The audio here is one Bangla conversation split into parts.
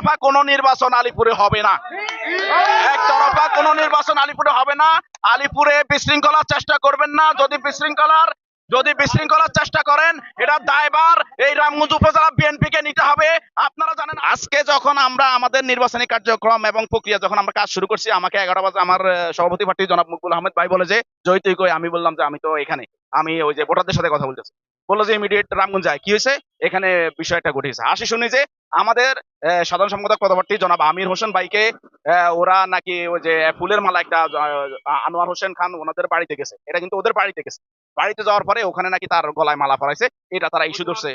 একতরফা কোনো নির্বাচন আলিপুরে হবে না। একতরফা কোনো নির্বাচন আলিপুরে হবে না। আলিপুরে বিশৃঙ্খলার চেষ্টা করবেন না। যদি বিশৃঙ্খলার যদি বিশৃঙ্খলার চেষ্টা করেন, এটা দায়বার এই রামগঞ্জ উপজেলা বিএনপি কে নিতে হবে। আপনারা জানেন, আজকে যখন আমরা আমাদের নির্বাচনী কার্যক্রম এবং প্রক্রিয়া যখন আমরা কাজ শুরু করছি, আমাকে এগারো বাজে আমার সভাপতি প্রার্থী জনাব মুকবুল আহমেদ ভাই বলে যে, জয় তুই কই? আমি বললাম যে, আমি তো এখানে। আমি ওই যে ভোটারদের সাথে কথা বলতেছি। বলল যে ইমিডিয়েট রামগঞ্জ যায়। কি হয়েছে? এখানে বিষয়টা ঘটেছে। আসি শুনি যে আমাদের সাধারণ সম্পাদক, পদপ্রার্থী জনাব আমির হোসেন ভাইকে ওরা নাকি ওই যে ফুলের মালা একটা আনোয়ার হোসেন খান ওনাদের বাড়িতে গেছে। এটা কিন্তু ওদের বাড়িতে গেছে। বাড়িতে যাওয়ার পরে ওখানে নাকি তার গলায় মালা পরাইছে। এটা তারা ইস্যু ধরছে।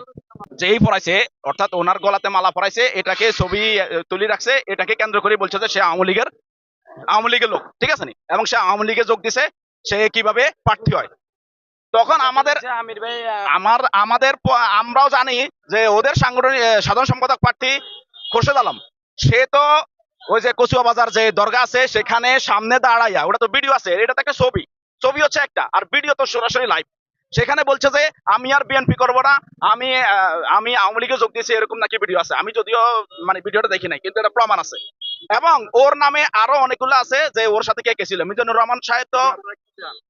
যেই পরাইছে, অর্থাৎ ওনার গলাতে মালা পরাইছে, এটাকে ছবি তুলে রাখছে, এটাকে কেন্দ্র করে বলছে যে সে আওয়ামী লীগের আওয়ামী লীগের লোক। ঠিক আছে নি? এবং সে আওয়ামী লীগে যোগ দিছে, সে কীভাবে প্রার্থী হয়? তখন আমাদের আমির ভাই আমার আমাদের আমরাও জানি যে ওদের সাংগঠনিক সাধারণ সম্পাদক প্রার্থী খোরশেদ আলম। সে তো ওই যে কচুয়া বাজার যে দরগা আছে সেখানে সামনে দাঁড়াইয়া ওটা তো ভিডিও আছে এটা তো একটা ছবি। ছবি হচ্ছে একটা আর ভিডিও তো সরাসরি লাইভ সেখানে বলছে যে আমি আর বিএনপি করব না আমি আমি আওয়ামী লীগে যোগ দিয়েছি এরকম নাকি ভিডিও আছে। আমি যদিও মানে ভিডিওটা দেখি নাই কিন্তু এটা প্রমাণ আছে। এবং ওর নামে আরও অনেকগুলো আছে যে ওর সাথে কে কে ছিল? মিজানুর রহমান সাহেব তো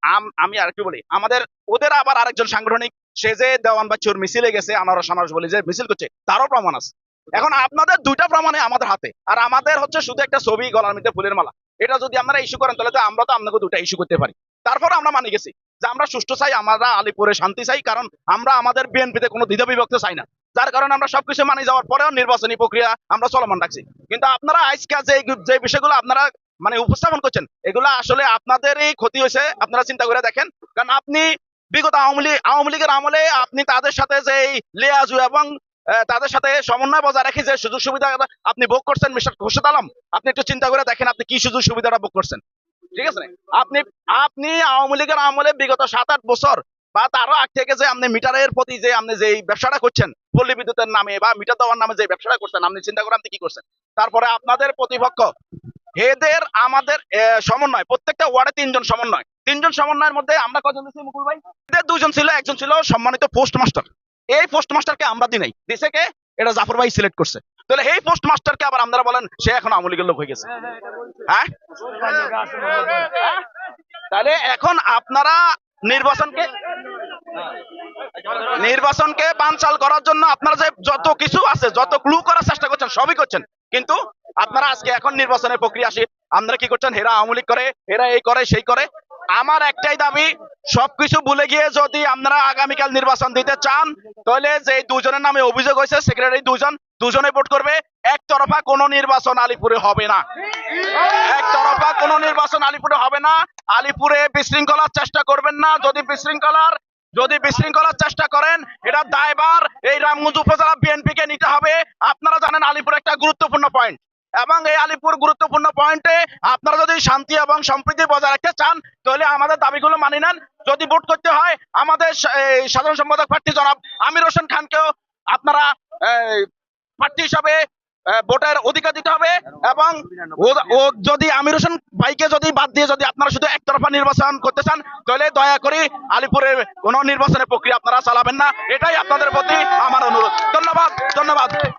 আম- বলি, আমাদের, ওদের আবার আরেকজন সাংগঠনিক সে যে দেওয়ান বাচ্চুর মিছিলে গেছে আনারস আনারস যে মিছিল করছে, তারও প্রমাণ আছে। এখন আপনাদের দুইটা প্রমাণে আমাদের হাতে, আর আমাদের হচ্ছে শুধু একটা ছবি, গলার মধ্যে ফুলের মালা। এটা যদি ইস্যু করেন, তাহলে তো আমরা তো আপনাকে দুটা ইস্যু করতে পারি। তারপরে আমরা মানি গেছি যে আমরা সুষ্ঠু চাই, আমরা আলিপুরে শান্তি চাই, কারণ আমরা আমাদের বিএনপিতে কোনো দ্বিধা বিভক্ত চাই না। যার কারণে আমরা সবকিছু মানি যাওয়ার পরেও নির্বাচনী প্রক্রিয়া আমরা চলমান রাখছি। কিন্তু আপনারা আজকে যে যে বিষয়গুলো আপনারা মানে উপস্থাপন করছেন। এগুলা আসলে আপনাদেরই ক্ষতি হয়েছে, আপনারা চিন্তা করে দেখেন। কারণ আপনি বিগত আওয়ামী লীগ, আওয়ামী লীগের আমলে আপনি তাদের সাথে যে লেয়াজু এবং তাদের সাথে সমন্বয় বজায় রেখে যে সুযোগ সুবিধা আপনি ভোগ করছেন, মিস্টার খোরশেদ আলম, আপনি একটু চিন্তা করে দেখেন আপনি কি সুযোগ সুবিধাটা ভোগ করছেন। ঠিক আছে? আপনি আপনি আওয়ামী লীগের আমলে বিগত সাত আট বছর বা তারও আগ থেকে যে আপনি মিটারের প্রতি যে আপনি যে ব্যবসাটা করছেন, পল্লী বিদ্যুতের নামে বা মিটার দেওয়ার নামে যে ব্যবসাটা করছেন, আপনি চিন্তা করে আপনি কি করছেন? তারপরে আপনাদের প্রতিপক্ষ এদের আমাদের সমন্বয়। প্রত্যেকটা ওয়ার্ডে তিনজন সমন্বয়। তিনজন সমন্বয়ের মধ্যে আমরা কজন দিচ্ছি মুকুল ভাই? এদের দুজন ছিল, একজন ছিল সম্মানিত পোস্ট মাস্টার এই পোস্ট মাস্টারকে আমরা দিই নাই। দিছে কে? এটা জাফর ভাই সিলেক্ট করছে। তাহলে এই পোস্ট মাস্টারকে আবার আপনারা বলেন, সে এখন আওয়ামী লীগের লোক হয়ে গেছে। হ্যাঁ? তাহলে এখন আপনারা নির্বাচনকে নির্বাচনকে বানচাল করার জন্য আপনারা যে যত কিছু আছে, যত ক্লু করার চেষ্টা করছেন, সবই করছেন। কিন্তু আপনারা আজকে এখন নির্বাচনের প্রক্রিয়া আসি। আপনারা কি করছেন? হেরা আওয়ামী লীগ করে, হেরা এই করে, সেই করে। আমার একটাই দাবি, সবকিছু ভুলে গিয়ে যদি আপনারা আগামীকাল নির্বাচন দিতে চান, তাহলে যে দুজনের নামে অভিযোগ হয়েছে, সেক্রেটারি দুজন, দুজনে ভোট করবে। একতরফা কোনো নির্বাচন আলিপুরে হবে না। একতরফা কোনো নির্বাচন আলিপুরে হবে না। আলিপুরে বিশৃঙ্খলার চেষ্টা করবেন না। যদি বিশৃঙ্খলার যদি বিশৃঙ্খলার চেষ্টা করেন, এটা দায়বার এই রামগঞ্জ উপজেলা বিএনপি কে নিতে হবে। আপনারা জানেন আলিপুর একটা গুরুত্বপূর্ণ পয়েন্ট এবং এই আলিপুর গুরুত্বপূর্ণ পয়েন্টে আপনারা যদি শান্তি এবং সম্প্রীতি বজায় রাখতে চান, তাহলে আমাদের দাবিগুলো মানি নেন। যদি ভোট করতে হয়, আমাদের সাধারণ সম্পাদক প্রার্থী জনাব আমির হোসেন খানকেও আপনারা প্রার্থী হিসাবে ভোটের অধিকার দিতে হবে এবং ও- যদি আমির হোসেন ভাইকে যদি বাদ দিয়ে যদি আপনারা শুধু একতরফা নির্বাচন করতে চান, তাহলে দয়া করে আলিপুরে কোনো নির্বাচনের প্রক্রিয়া আপনারা চালাবেন না। এটাই আপনাদের প্রতি আমার অনুরোধ। ধন্যবাদ ধন্যবাদ।